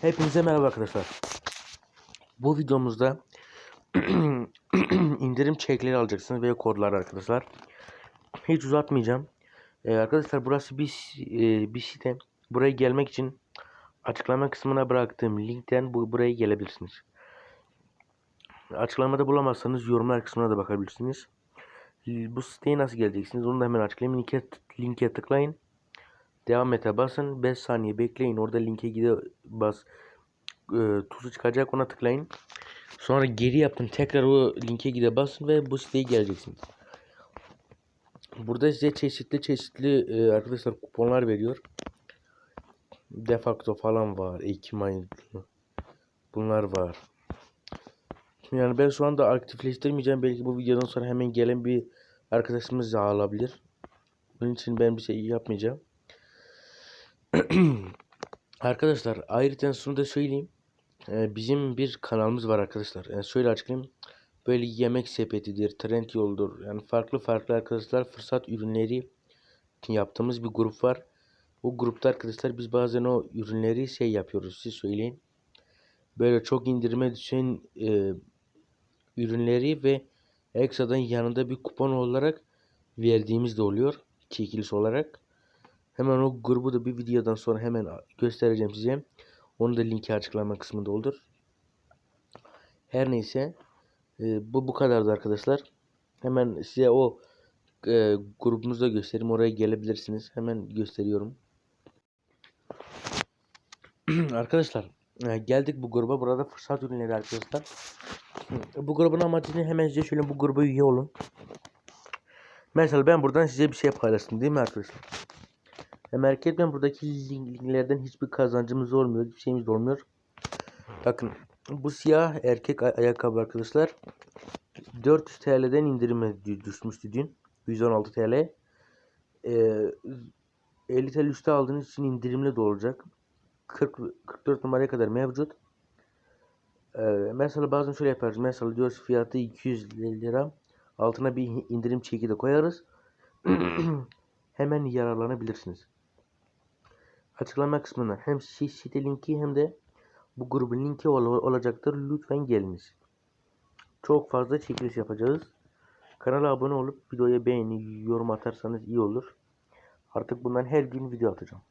Hepinize merhaba arkadaşlar. Bu videomuzda indirim çekleri alacaksınız ve kodlar arkadaşlar. Hiç uzatmayacağım. Ee, arkadaşlar burası bir e, bir site. Buraya gelmek için açıklama kısmına bıraktığım linkten bu buraya gelebilirsiniz. Açıklamada bulamazsanız yorumlar kısmına da bakabilirsiniz. Bu siteye nasıl geleceksiniz onu da hemen açıklayayım. Linke, linke tıklayın. Devam ete basın. 5 saniye bekleyin. Orada linke gide bas. E, tuzu çıkacak ona tıklayın. Sonra geri yapın. Tekrar o linke gide basın ve bu siteye geleceksiniz. Burada size çeşitli çeşitli e, arkadaşlar kuponlar veriyor. Defacto falan var. Ekim ayı. Bunlar var. Yani ben şu anda aktifleştirmeyeceğim. Belki bu videodan sonra hemen gelen bir arkadaşımız da alabilir. Bunun için ben bir şey yapmayacağım. arkadaşlar ayrıca şunu da söyleyeyim. Ee, bizim bir kanalımız var arkadaşlar. Yani şöyle açıklayayım. Böyle yemek sepetidir, trend yoldur. Yani farklı farklı arkadaşlar fırsat ürünleri yaptığımız bir grup var. O grupta arkadaşlar biz bazen o ürünleri şey yapıyoruz. Siz söyleyin. Böyle çok indirime düşen e, ürünleri ve ekstradan yanında bir kupon olarak verdiğimiz de oluyor. Çekiliş olarak. Hemen o grubu da bir videodan sonra hemen göstereceğim size. Onu da linki açıklama kısmında olur. Her neyse. E, bu bu kadardı arkadaşlar. Hemen size o e, grubumuzda göstereyim. Oraya gelebilirsiniz. Hemen gösteriyorum. arkadaşlar e, geldik bu gruba. Burada fırsat ürünleri arkadaşlar. Bu grubun amacını hemen size söyleyeyim. Bu gruba üye olun. Mesela ben buradan size bir şey paylaştım değil mi arkadaşlar? Merak etmeyin buradaki linklerden hiçbir kazancımız olmuyor. Hiçbir şeyimiz olmuyor. Bakın bu siyah erkek ay ayakkabı arkadaşlar. 400 TL'den indirime düşmüştü dün. 116 TL. Ee, 50 TL üstü aldığınız için indirimli de olacak. 40, 44 numaraya kadar mevcut. Ee, mesela bazen şöyle yaparız. Mesela diyoruz fiyatı 200 lira. Altına bir indirim çeki de koyarız. Hemen yararlanabilirsiniz. Açıklama kısmına hem site linki hem de bu grubun linki ol olacaktır. Lütfen geliniz. Çok fazla çekiliş yapacağız. Kanala abone olup videoya beğeni, yorum atarsanız iyi olur. Artık bundan her gün video atacağım.